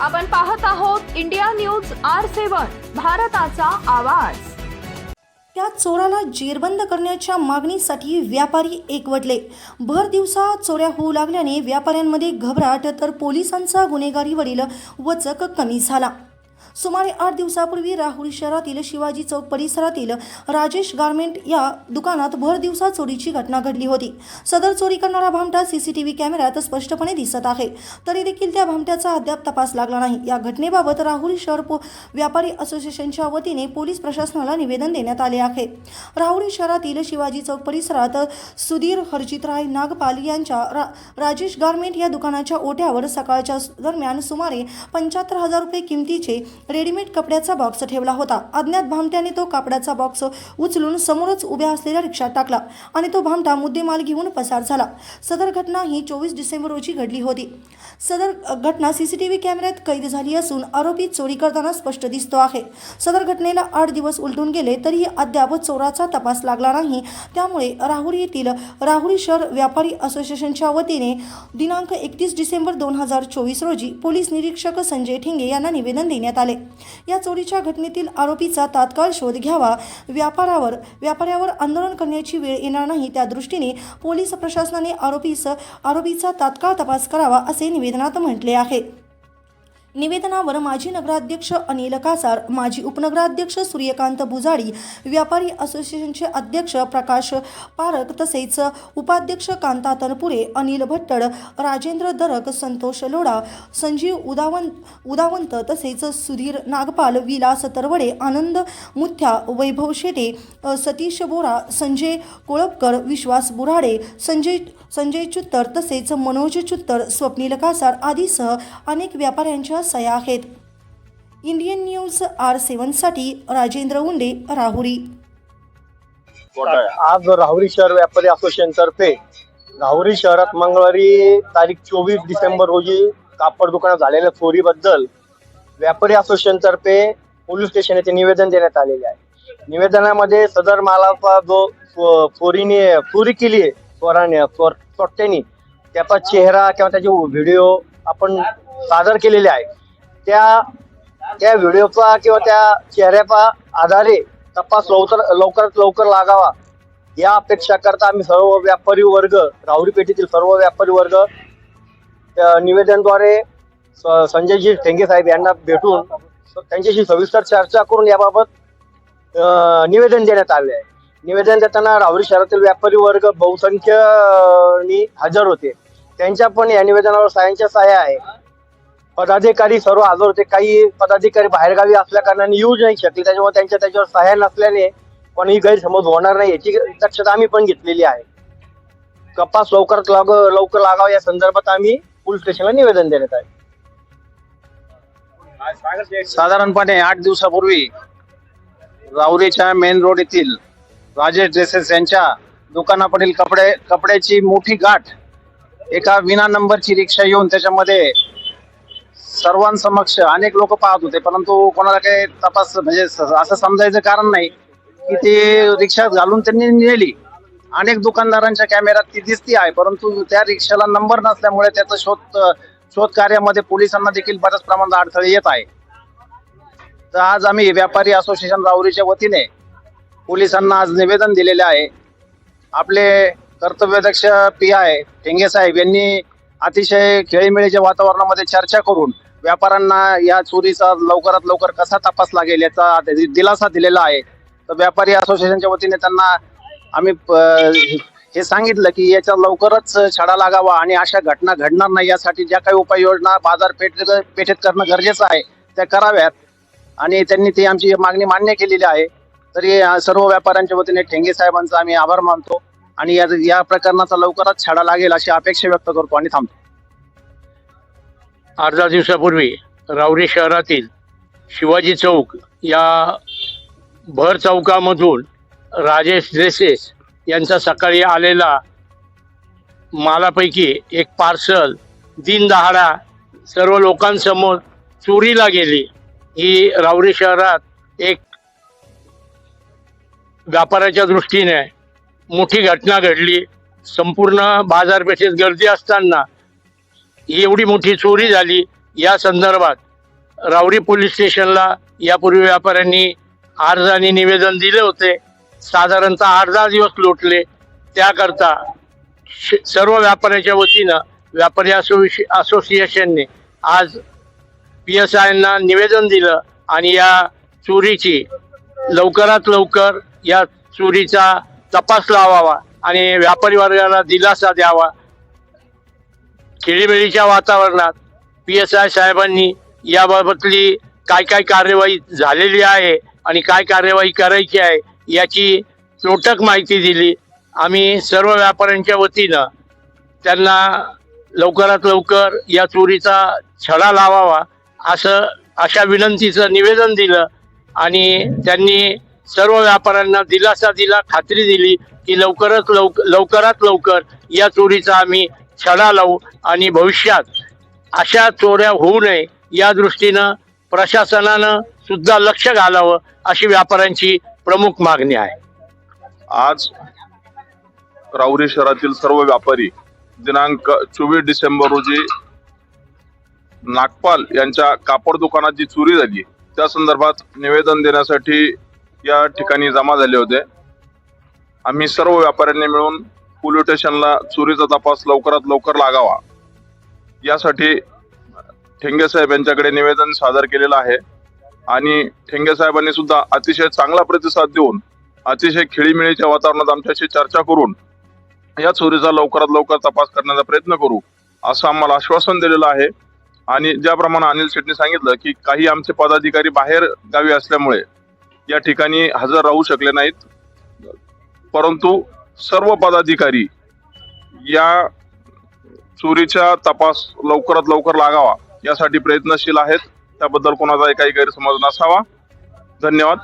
आपण पाहत आहोत इंडिया न्यूज आर सेवन भारताचा आवाज. त्या चोराला जेरबंद करण्याच्या मागणीसाठी व्यापारी एकवटले. भर दिवसा चोऱ्या होऊ लागल्याने व्यापाऱ्यांमध्ये घबराट तर पोलिसांचा गुन्हेगारीवरील वचक कमी झाला. सुमारे आठ दिवसापूर्वी राहुरी शहरातील शिवाजी चौक परिसरातील राजेश गारमेंट या दुकानात भर दिवसा चोरीची घटना घडली होती. सदर चोरी करणारा भामटा सीसीटीव्ही कॅमेऱ्यात स्पष्टपणे दिसत आहे. तरी देखील त्या भामट्याचा अद्याप तपास लागला नाही. या घटनेबाबत राहुरी शहर व्यापारी असोसिएशनच्या वतीने पोलीस प्रशासनाला निवेदन देण्यात आले आहे. राहुरी शहरातील शिवाजी चौक परिसरात सुधीर हरजितराय नागपाल यांच्या रा राजेश गारमेंट या दुकानाच्या ओट्यावर सकाळच्या दरम्यान सुमारे पंच्याहत्तर हजार रुपये किमतीचे रेडीमेड कपड्याचा बॉक्स ठेवला होता. अज्ञात भामट्याने तो कापडाचा बॉक्स उचलून समोरच उभ्या असलेल्या रिक्षात टाकला आणि तो भामटा मुद्देमाल घेऊन पसार झाला. सदर घटना ही चोवीस डिसेंबर रोजी घडली होती. सदर घटना सी सी टी व्ही कॅमेऱ्यात कैद झाली असून आरोपी चोरी करताना स्पष्ट दिसतो आहे. सदर घटनेला आठ दिवस उलटून गेले तरीही अद्याप चोराचा तपास लागला नाही. त्यामुळे राहुरी येथील राहुरी शहर व्यापारी असोसिएशनच्या वतीने दिनांक एकतीस डिसेंबर दोन हजार चोवीस रोजी पोलीस निरीक्षक संजय ठिंगे यांना निवेदन देण्यात आले. या चोरीच्या घटनेतील आरोपीचा तात्काळ शोध घ्यावा. व्यापारावर व्यापाऱ्यावर आंदोलन करण्याची वेळ येणार नाही. त्या दृष्टीने पोलीस प्रशासनाने आरोपीस आरोपीचा तात्काळ तपास करावा असे निवेदनात म्हटले आहे निवेदनावर माजी नगराध्यक्ष अनिल कासार माजी उपनगराध्यक्ष सूर्यकांत बुजाडी व्यापारी असोसिएशनचे अध्यक्ष प्रकाश पारक तसेच उपाध्यक्ष कांता तनपुरे अनिल भट्टड राजेंद्र दरक संतोष लोढा संजीव उदावंत उदावंत तसेच सुधीर नागपाल विलास तरवडे आनंद मुथ्या वैभव शेटे सतीश बोरा संजय कोळपकर विश्वास बुराडे संजय संजय चुत्तर तसेच मनोज चुत्तर स्वप्नील कासार आदीसह अनेक व्यापाऱ्यांच्या सया आहेत इंडियन न्यूज आर सेवनसाठी राजेंद्र उंडे राहुरी. आज राहुरी शहर व्यापारी असोसिएशन तर्फे राहुरी शहरात मंगळवारी तारीख चोवीस डिसेंबर रोजी कापड दुकानात झालेल्या चोरीबद्दल व्यापारी असोसिएशन तर्फे पोलीस स्टेशन येथे निवेदन देण्यात आलेले आहे. निवेदनामध्ये सदर मालाचा जो चोरीने चोरी केली आहे चोराने चोर चोरट्यानी त्याचा चेहरा किंवा त्याचे व्हिडिओ आपण सादर केलेले आहे. त्या त्या व्हिडिओचा किंवा त्या चेहऱ्याचा आधारे तपास लवकर लवकरात लवकर लागावा. या अपेक्षा करता आम्ही सर्व व्यापारी वर्ग राहुरी पेठेतील सर्व व्यापारी वर्ग त्या निवेदनद्वारे स- संजयजी ठेंगे साहेब यांना भेटून त्यांच्याशी सविस्तर चर्चा करून याबाबत निवेदन देण्यात आले आहे. निवेदन देताना राहुरी शहरातील व्यापारी वर्ग बहुसंख्य नी हजर होते. त्यांच्या पण या निवेदनावर सायांच्या साया आहे. पदाधिकारी सर्व हजर होते काही पदाधिकारी बाहेरगावी असल्या कारणाने येऊ नाही शकले. त्याच्यामुळे त्यांच्या त्याच्यावर सहाय्य नसल्याने कोणीही गैरसमज होणार नाही याची दक्षता आम्ही पण घेतलेली आहे. कपास लवकरात लाग लवकर लागावा या संदर्भात आम्ही पोलीस स्टेशनला निवेदन देण्यात आहे साधारणपणे आठ दिवसापूर्वी राऊरीच्या मेन रोड येथील राजेश ड्रेसेस यांच्या दुकानापुढील कपडे कपड्याची मोठी गाठ एका विना नंबरची रिक्षा येऊन त्याच्यामध्ये सर्वांसमक्ष अनेक लोक पाहत होते परंतु कोणाला काही तपास म्हणजे स- असं समजायचं कारण नाही की ती रिक्षात घालून त्यांनी नेली. अनेक दुकानदारांच्या कॅमेऱ्यात ती दिसती आहे परंतु त्या रिक्षाला नंबर नसल्यामुळे त्याचं शोध शोध कार्यामध्ये पोलिसांना देखील बऱ्याच प्रमाणात अडथळे येत आहे. तर आज आम्ही व्यापारी असोसिएशन राहुरीच्या वतीने पोलिसांना आज निवेदन दिलेले आहे. आपले कर्तव्यदक्ष पी आय ठेंगे साहेब यांनी अतिशय खेळीमेळीच्या वातावरणामध्ये चर्चा करून व्यापाऱ्यांना या चोरीचा लवकरात लवकर कसा तपास लागेल याचा दिलासा दिलेला आहे. तर व्यापारी असोसिएशनच्या वतीने त्यांना आम्ही प- हे सांगितलं की याचा लवकरच छडा लागावा आणि अशा घटना घडणार नाही. यासाठी ज्या काही उपाययोजना बाजारपेठ पेठेत करणं गरजेचं आहे त्या कराव्यात. आणि त्यांनी ती आमची मागणी मान्य केलेली आहे. तरी सर्व व्यापाऱ्यांच्या वतीने ठेंगे साहेबांचा आम्ही आभार मानतो. आणि या या प्रकरणाचा लवकरच छाडा लागेल अशी अपेक्षा व्यक्त करतो आणि थांबतो. अर्धा दिवसापूर्वी रावरी शहरातील शिवाजी चौक या भर चौकामधून राजेश ड्रेसेस यांचा सकाळी आलेला मालापैकी एक पार्सल दिनदहाडा सर्व लोकांसमोर चोरीला गेली. ही रावरी शहरात एक व्यापाराच्या दृष्टीने मोठी घटना घडली. संपूर्ण बाजारपेठेत गर्दी असताना एवढी मोठी चोरी झाली. या संदर्भात रावरी पोलीस स्टेशनला यापूर्वी व्यापाऱ्यांनी अर्ज आणि निवेदन दिले होते. साधारणतः आठ दहा दिवस लोटले. त्याकरता श- सर्व व्यापाऱ्याच्या वतीनं व्यापारी असोसि असोसिएशनने आज पी एस आयना निवेदन दिलं आणि या चोरीची लवकरात लवकर या चोरीचा तपास लावावा आणि व्यापारी वर्गाला दिलासा द्यावा. खेळीमेळीच्या वातावरणात पी एस आय साहेबांनी याबाबतली काय काय कार्यवाही झालेली आहे आणि काय कार्यवाही करायची आहे याची त्रोटक माहिती दिली. आम्ही सर्व व्यापाऱ्यांच्या वतीनं त्यांना लवकरात लवकर या चोरीचा छडा लावावा असं अशा विनंतीचं निवेदन दिलं आणि त्यांनी सर्व व्यापाऱ्यांना दिलासा दिला खात्री दिली की लवकरात लवकर लवकरात लवकर या चोरीचा आम्ही छडा लावू आणि भविष्यात अशा चोऱ्या होऊ नये या दृष्टीनं प्रशासनानं सुद्धा लक्ष घालावं अशी व्यापाऱ्यांची प्रमुख मागणी आहे. आज राऊरी शहरातील सर्व व्यापारी दिनांक चोवीस डिसेंबर रोजी नागपाल यांच्या कापड दुकानात जी चोरी झाली त्या संदर्भात निवेदन देण्यासाठी या ठिकाणी जमा झाले होते. आम्ही सर्व व्यापाऱ्यांनी मिळून पोलीस स्टेशनला चोरीचा तपास लवकरात लवकर लागावा. यासाठी ठेंगे साहेब यांच्याकडे निवेदन सादर केलेलं आहे. आणि ठेंगे साहेबांनी सुद्धा अतिशय चांगला प्रतिसाद देऊन अतिशय खेळीमेळीच्या वातावरणात आमच्याशी चर्चा करून या चोरीचा लवकरात लवकर तपास करण्याचा प्रयत्न करू असं आम्हाला आश्वासन दिलेलं आहे. आणि ज्याप्रमाणे अनिल शेट्टी सांगितलं की काही आमचे पदाधिकारी बाहेर गावी असल्यामुळे या ठिकाणी हजर राहू शकले नाहीत. परंतु सर्व पदाधिकारी या चोरीचा तपास लवकरात लवकर लागावा यासाठी प्रयत्नशील आहेत. त्याबद्दल कोणाचाही काही गैरसमज नसावा. धन्यवाद.